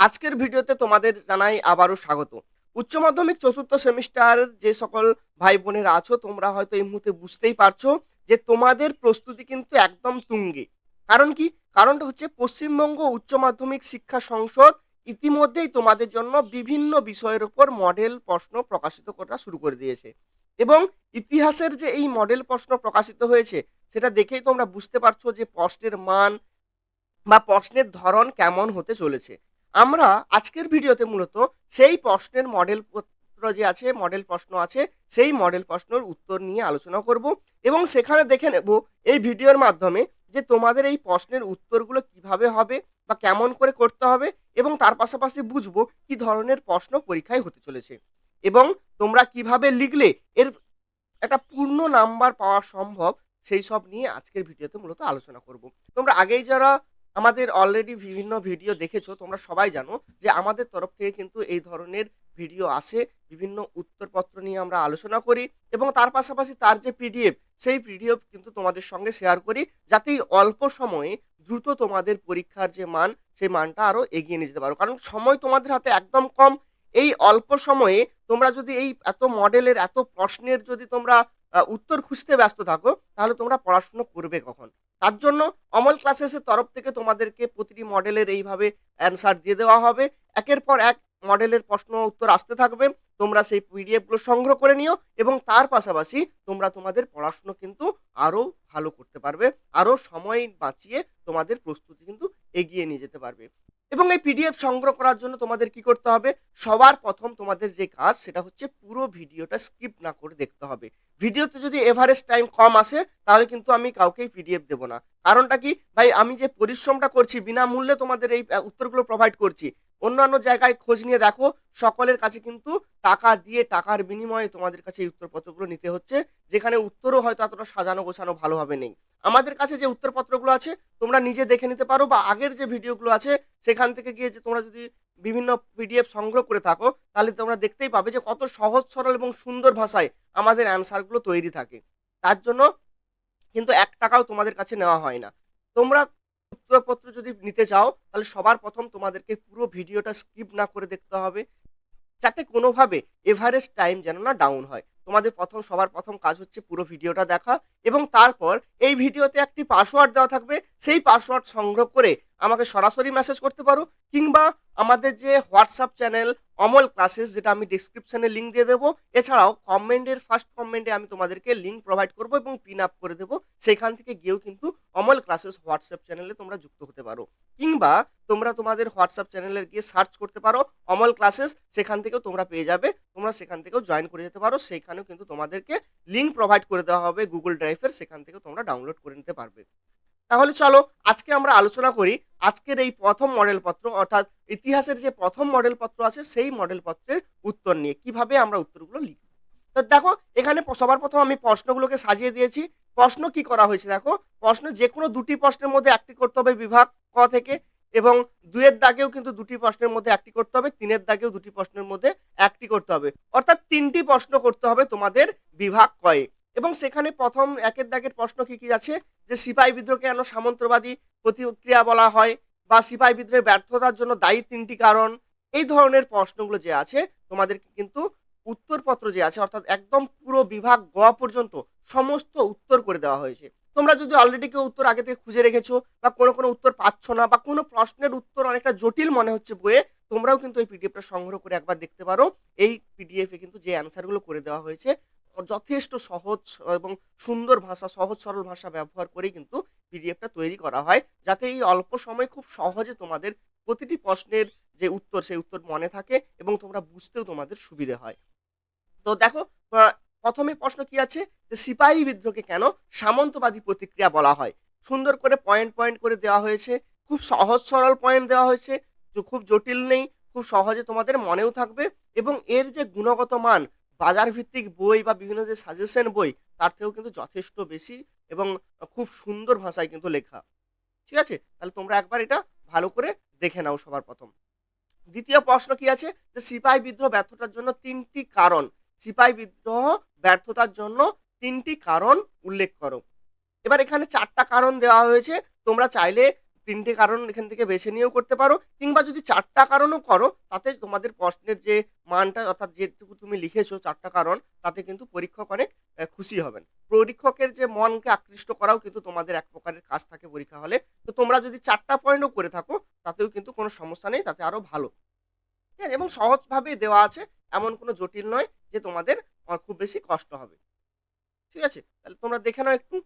আজকের ভিডিওতে তোমাদের জানাই আবারও স্বাগত। উচ্চ মাধ্যমিক চতুর্থ সেমিস্টার যে সকল ভাই বোনেরা আছো, তোমরা হয়তো এই মুহূর্তে বুঝতেই পারছ যে তোমাদের প্রস্তুতি কিন্তু একদম তুঙ্গে। কারণ কি? কারণটা হচ্ছে পশ্চিমবঙ্গ উচ্চ মাধ্যমিক শিক্ষা সংসদ ইতিমধ্যেই তোমাদের জন্য বিভিন্ন বিষয়ের উপর মডেল প্রশ্ন প্রকাশিত করা শুরু করে দিয়েছে। এবং ইতিহাসের যে এই মডেল প্রশ্ন প্রকাশিত হয়েছে, সেটা দেখেই তোমরা বুঝতে পারছ যে প্রশ্নের মান বা প্রশ্নের ধরন কেমন হতে চলেছে। আমরা আজকের ভিডিওতে মূলত সেই প্রশ্নের মডেল পত্র যে আছে মডেল প্রশ্ন আছে, সেই মডেল প্রশ্নের উত্তর নিয়ে আলোচনা করব এবং সেখানে দেখে নেব এই ভিডিওর মাধ্যমে যে তোমাদের এই প্রশ্নের উত্তরগুলো কীভাবে হবে বা কেমন করে করতে হবে এবং তার পাশাপাশি বুঝব কি ধরনের প্রশ্ন পরীক্ষায় হতে চলেছে এবং তোমরা কীভাবে লিখলে এর একটা পূর্ণ নাম্বার পাওয়া সম্ভব সেই সব নিয়ে আজকের ভিডিওতে মূলত আলোচনা করব। তোমরা আগেই যারা আমাদের অলরেডি বিভিন্ন ভিডিও দেখেছ, তোমরা সবাই জানো যে আমাদের তরফ থেকে কিন্তু এই ধরনের ভিডিও আসে, বিভিন্ন উত্তরপত্র নিয়ে আমরা আলোচনা করি এবং তার পাশাপাশি তার যে পিডিএফ সেই পিডিএফ কিন্তু তোমাদের সঙ্গে শেয়ার করি যাতে অল্প সময়ে দ্রুত তোমাদের পরীক্ষার যে মান, সেই মানটা আরও এগিয়ে নিয়ে যেতে পারো। কারণ সময় তোমাদের হাতে একদম কম। এই অল্প সময়ে তোমরা যদি এই এত মডেলের এত প্রশ্নের যদি তোমরা উত্তর খুঁজতে ব্যস্ত থাকো, তাহলে তোমরা পড়াশুনো করবে কখন। তার জন্য অমল ক্লাসেসের তরফ থেকে তোমাদেরকে প্রতিটি মডেলের এইভাবে অ্যান্সার দিয়ে দেওয়া হবে। একের পর এক মডেলের প্রশ্ন উত্তর আসতে থাকবে। তোমরা সেই পিডিএফগুলো সংগ্রহ করে নিও এবং তার পাশাপাশি তোমরা তোমাদের পড়াশুনো কিন্তু আরও ভালো করতে পারবে। আরও সময় বাঁচিয়ে তোমাদের প্রস্তুতি কিন্তু এগিয়ে নিয়ে যেতে পারবে। এবং এই পিডিএফ সংগ্রহ করার জন্য তোমাদের কি করতে হবে? সবার প্রথম তোমাদের যে কাজ সেটা হচ্ছে পুরো ভিডিওটা স্কিপ না করে দেখতে হবে। ভিডিওতে যদি এভারেজ টাইম কম আসে, তাহলে কিন্তু আমি কাউকেই পিডিএফ দেবো না। কারণটা কি? ভাই, আমি যে পরিশ্রমটা করছি, বিনামূল্যে তোমাদের এই উত্তরগুলো প্রোভাইড করছি অন্যান্য জায়গায় খোঁজ নিয়ে দেখো, সকলের কাছে কিন্তু টাকা দিয়ে টাকার বিনিময়ে তোমাদের কাছে এই উত্তরপত্রগুলো নিতে হচ্ছে, যেখানে উত্তরও হয়তো এতটা সাজানো গোছানো ভালোভাবে নেই। আমাদের কাছে যে উত্তরপত্রগুলো আছে, তোমরা নিজে দেখে নিতে পারো বা আগের যে ভিডিওগুলো আছে, সেখান থেকে গিয়ে যে তোমরা যদি বিভিন্ন পিডিএফ সংগ্রহ করে থাকো, তাহলে তোমরা দেখতেই পাবে যে কত সহজ, সরল এবং সুন্দর ভাষায় আমাদের অ্যান্সারগুলো তৈরি থাকে। তার জন্য কিন্তু এক টাকাও তোমাদের কাছে নেওয়া হয় না। তোমরা উত্তরপত্র যদি নিতে চাও, তাহলে সবার প্রথম তোমাদেরকে পুরো ভিডিওটা স্কিপ না করে দেখতে হবে। যাতে কোনোভাবে এভারেজ টাইম যেন না ডাউন হয়। তোমাদের প্রথম, সবার প্রথম কাজ হচ্ছে পুরো ভিডিওটা দেখা এবং তারপর এই ভিডিওতে একটি পাসওয়ার্ড দেওয়া থাকবে। সেই পাসওয়ার্ড সংগ্রহ করে আমাকে সরাসরি মেসেজ করতে পারো কিংবা আমাদের যে হোয়াটসঅ্যাপ চ্যানেল অমল ক্লাসেস যেটা আমি ডিসক্রিপশনে লিঙ্ক দিয়ে দেবো, এছাড়াও কমেন্টের ফার্স্ট কমেন্টে আমি তোমাদেরকে লিঙ্ক প্রোভাইড করব এবং পিন আপ করে দেবো। সেখান থেকে গিয়েও কিন্তু অমল ক্লাসেস হোয়াটসঅ্যাপ চ্যানেলে তোমরা যুক্ত হতে পারো। কিংবা তোমরা তোমাদের হোয়াটসঅ্যাপ চ্যানেলে গিয়ে সার্চ করতে পারো, অমল ক্লাসেস, সেখান থেকেও তোমরা পেয়ে যাবে। তোমরা সেখান থেকেও জয়েন করে যেতে পারো সেখানেও কিন্তু তোমাদেরকে লিঙ্ক প্রোভাইড করে দেওয়া হবে গুগল ড্রাইভের সেখান থেকে তোমরা ডাউনলোড করে নিতে পারবে। তাহলে চলো, আজকে আমরা আলোচনা করি আজকের এই প্রথম মডেল পত্র, অর্থাৎ ইতিহাসের যে প্রথম মডেল পত্র আছে, সেই মডেল পত্রের উত্তর নিয়ে কীভাবে আমরা উত্তরগুলো লিখব। তো দেখো, এখানে সবার প্রথম আমি প্রশ্নগুলোকে সাজিয়ে দিয়েছি। প্রশ্ন কি করা হয়েছে দেখো, প্রশ্ন যে কোনো দুটি প্রশ্নের মধ্যে একটি করতে হবে বিভাগ ক থেকে। এবং দুয়ের দাগেও কিন্তু দুটি প্রশ্নের মধ্যে একটি করতে হবে, তিনের দাগেও দুটি প্রশ্নের মধ্যে একটি করতে হবে। অর্থাৎ তিনটি প্রশ্ন করতে হবে তোমাদের বিভাগ কয়ে। এবং সেখানে প্রথম একের দাগের প্রশ্ন কি কি আছে? যে সিপাহী বিদ্রোহকে কেন সামন্তবাদী প্রতিক্রিয়া বলা হয় বা সিপাহী বিদ্রোহের ব্যর্থতার জন্য দায়ী তিনটি কারণ, এই ধরনের প্রশ্নগুলো যে আছে তোমাদেরকে কিন্তু উত্তরপত্র যে আছে, অর্থাৎ একদম পুরো বিভাগ গ পর্যন্ত সমস্ত উত্তর করে দেওয়া হয়েছে। তোমরা যদি অলরেডি কেউ উত্তর আগে থেকে খুঁজে রেখেছো বা কোনো কোনো উত্তর পাচ্ছ না বা কোনো প্রশ্নের উত্তর অনেকটা জটিল মনে হচ্ছে বইয়ে, তোমরাও কিন্তু এই পিডিএফটা সংগ্রহ করে একবার দেখতে পারো। এই পিডিএফে কিন্তু যে অ্যান্সারগুলো করে দেওয়া হয়েছে, যথেষ্ট সহজ এবং সুন্দর ভাষা, সহজ সরল ভাষা ব্যবহার করেই কিন্তু পিডিএফটা তৈরি করা হয়, যাতে এই অল্প সময় খুব সহজে তোমাদের প্রতিটি প্রশ্নের যে উত্তর, সেই উত্তর মনে থাকে এবং তোমরা বুঝতেও তোমাদের সুবিধে হয়। তো দেখো প্রথমে প্রশ্ন কি আছে? যে সিপাহী বিদ্রোহকে কেন সামন্তবাদী প্রতিক্রিয়া বলা হয়? সুন্দর করে পয়েন্ট পয়েন্ট করে দেওয়া হয়েছে, খুব সহজ সরল পয়েন্ট দেওয়া হয়েছে খুব জটিল নেই, খুব সহজে তোমাদের মনেও থাকবে এবং এর যে গুণগত মান বাজার ভিত্তিক বই বা বিভিন্ন যে সাজেশন বই, তার থেকেও কিন্তু যথেষ্ট বেশি এবং খুব সুন্দর ভাষায় কিন্তু লেখা। ঠিক আছে? তাহলে তোমরা একবার এটা ভালো করে দেখে নাও সবার প্রথম। দ্বিতীয় প্রশ্ন কি আছে? যে সিপাহী বিদ্রোহ ব্যর্থতার জন্য তিনটি কারণ সিপাহী বিদ্রোহ ব্যর্থতার জন্য তিনটি কারণ উল্লেখ করো। এবার এখানে চারটা কারণ দেওয়া হয়েছে, তোমরা চাইলে তিনটে কারণ এখান থেকে বেছে নিয়েও করতে পারো, কিংবা যদি চারটা কারণও করো, তাতে তোমাদের প্রশ্নের যে মানটা অর্থাৎ যেটুকু তুমি লিখেছো চারটা কারণ, তাতে কিন্তু পরীক্ষক অনেক খুশি হবেন। পরীক্ষকের যে মনকে আকৃষ্ট করাও কিন্তু তোমাদের এক প্রকারের কাজ থাকে পরীক্ষা হলে। তো তোমরা যদি চারটা পয়েন্টও করে থাকো, তাতেও কিন্তু কোনো সমস্যা নেই, তাতে আরও ভালো। আছে? এবং সহজভাবেই দেওয়া আছে, এমন কোনো জটিল নয় যে তোমাদের খুব বেশি কষ্ট হবে। ঠিক আছে? তাহলে তোমরা দেখে নাও একটু।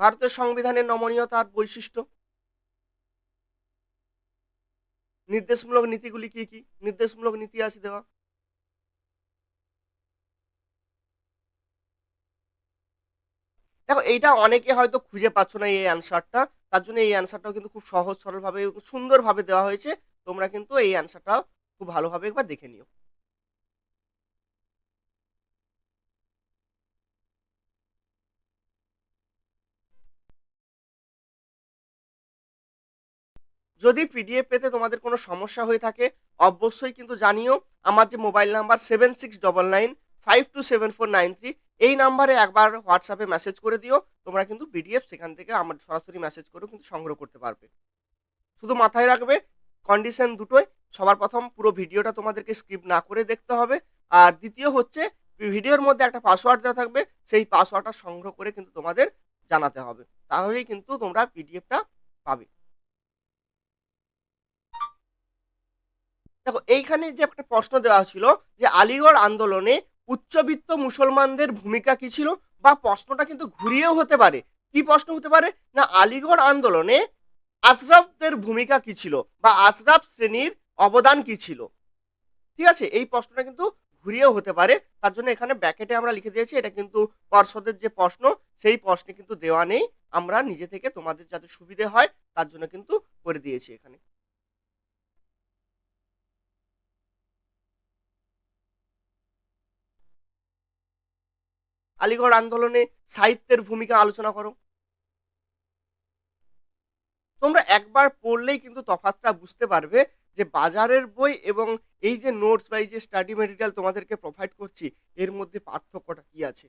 ভারতের সংবিধানের নমনীয়তার বৈশিষ্ট্য। নির্দেশমূলক নীতিগুলি কি কি? নির্দেশমূলক নীতি আছে দেওয়া। দেখো, এইটা অনেকে হয়তো খুঁজে পাচ্ছ না এই অ্যান্সারটা তার জন্য এই অ্যান্সারটাও কিন্তু খুব সহজ, সরলভাবে সুন্দরভাবে দেওয়া হয়েছে। তোমরা কিন্তু এই অ্যান্সারটাও খুব ভালোভাবে একবার দেখে নিও। যদি পিডিএফ পেতে তোমাদের কোনো সমস্যা হয়ে থাকে, অবশ্যই কিন্তু জানিও। আমার যে mobile number seven six double nine five two seven four nine three এই নাম্বারে একবার হোয়াটসঅ্যাপে মেসেজ করে দিও। তোমরা কিন্তু পিডিএফ সেখান থেকে আমার সরাসরি মেসেজ করেও কিন্তু সংগ্রহ করতে পারবে। শুধু মাথায় রাখবে কন্ডিশন দুটোই। সবার প্রথম পুরো ভিডিওটা তোমাদেরকে স্ক্রিপ্ট না করে দেখতে হবে। আর দ্বিতীয় হচ্ছে, ভিডিওর মধ্যে একটা পাসওয়ার্ড দেওয়া থাকবে। সেই পাসওয়ার্ডটা সংগ্রহ করে কিন্তু তোমাদের জানাতে হবে। তাহলেই কিন্তু তোমরা পিডিএফটা পাবে। দেখো, এইখানে যে একটা প্রশ্ন দেওয়া ছিল যে, আলিগড় আন্দোলনে উচ্চবিত্ত মুসলমানদের ভূমিকা কি ছিল বা প্রশ্নটা কিন্তু ঘুরিয়েও হতে পারে? কি প্রশ্ন হতে পারে? না, আলিগড় আন্দোলনে আশরাফদের ভূমিকা কি ছিল বা আশরাফ শ্রেণির অবদান কি ছিল? ঠিক আছে? এই প্রশ্নটা কিন্তু ঘুরিয়েও হতে পারে। তার জন্য এখানে ব্যাকেটে আমরা লিখে দিয়েছি, এটা কিন্তু পর্ষদের যে প্রশ্ন, সেই প্রশ্নে কিন্তু দেওয়া নেই। আমরা নিজে থেকে তোমাদের যাতে সুবিধে হয়, তার জন্য কিন্তু করে দিয়েছি এখানে। আলিগড় আন্দোলনে সাহিত্যের ভূমিকা আলোচনা করো। তোমরা একবার পড়লেই কিন্তু তফাতটা বুঝতে পারবে যে বাজারের বই এবং এই যে নোটস বা এই যে স্টাডি মেটেরিয়াল তোমাদেরকে প্রোভাইড করছি, এর মধ্যে পার্থক্যটা কি আছে?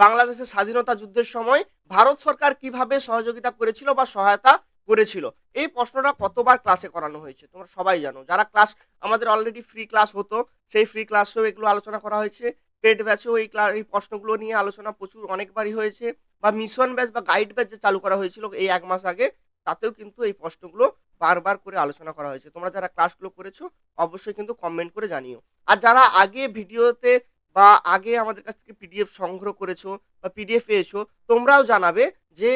বাংলাদেশের স্বাধীনতা যুদ্ধের সময় ভারত সরকার কীভাবে সহযোগিতা করেছিল বা সহায়তা করেছিল? এই প্রশ্নটা কতবার ক্লাসে করানো হয়েছে? তোমরা সবাই জানো। যারা ক্লাস আমাদের অলরেডি ফ্রি ক্লাস হতো, সেই ফ্রি ক্লাসেও এগুলো আলোচনা করা হয়েছে। পেড ব্যাচেও এই ক্লা এই প্রশ্নগুলো নিয়ে আলোচনা প্রচুর অনেকবারই হয়েছে। বা মিশন ব্যাচ বা গাইড ব্যাচ যে চালু করা হয়েছিল এই এক মাস আগে, তাতেও কিন্তু এই প্রশ্নগুলো বারবার করে আলোচনা করা হয়েছে। তোমরা যারা ক্লাসগুলো করেছ, অবশ্যই কিন্তু কমেন্ট করে জানিও। আর যারা আগে ভিডিওতে বা আগে আমাদের কাছ থেকে পিডিএফ সংগ্রহ করেছ বা পিডিএফ পেয়েছ, তোমরাও জানাবে যে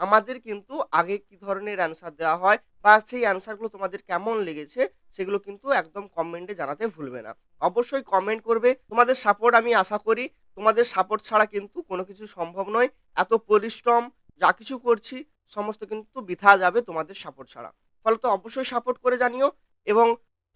আমাদের কিন্তু আগে কি ধরনের অ্যান্সার দেওয়া হয় বা সেই অ্যান্সারগুলো তোমাদের কেমন লেগেছে, সেগুলো কিন্তু একদম কমেন্টে জানাতে ভুলবে না। অবশ্যই কমেন্ট করবে, তোমাদের সাপোর্ট আমি আশা করি। তোমাদের সাপোর্ট ছাড়া কিন্তু কোনো কিছু সম্ভব নয়। এত পরিশ্রম, যা কিছু করছি, সমস্ত কিন্তু বৃথা যাবে তোমাদের সাপোর্ট ছাড়া। ফলে তো অবশ্যই সাপোর্ট করে জানিও এবং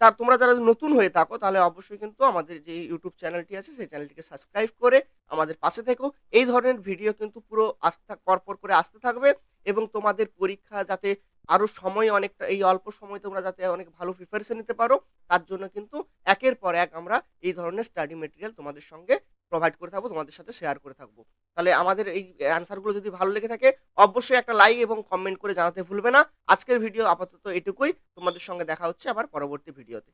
তার তোমরা যারা নতুন হয়ে থাকো, তাহলে অবশ্যই কিন্তু আমাদের যে ইউটিউব চ্যানেলটি আছে, সেই চ্যানেলটিকে সাবস্ক্রাইব করে আমাদের পাশে থেকো। এই ধরনের ভিডিও কিন্তু পুরো আস্থা, পরপর করে আসতে থাকবে এবং তোমাদের পরীক্ষা যাতে আরও সময় অনেকটা, এই অল্প সময় তোমরা যাতে অনেক ভালো প্রিপারেশন নিতে পারো, তার জন্য কিন্তু একের পর এক আমরা এই ধরনের স্টাডি মেটেরিয়াল তোমাদের সঙ্গে প্রোভাইড করে থাকব, তোমাদের সাথে শেয়ার করে থাকব। তাহলে আমাদের এই অ্যান্সারগুলো যদি ভালো লেগে থাকে, অবশ্যই একটা লাইক এবং কমেন্ট করে জানাতে ভুলবে না। আজকের ভিডিও আপাতত এটুকুই। তোমাদের সঙ্গে দেখা হচ্ছে আবার পরবর্তী ভিডিওতে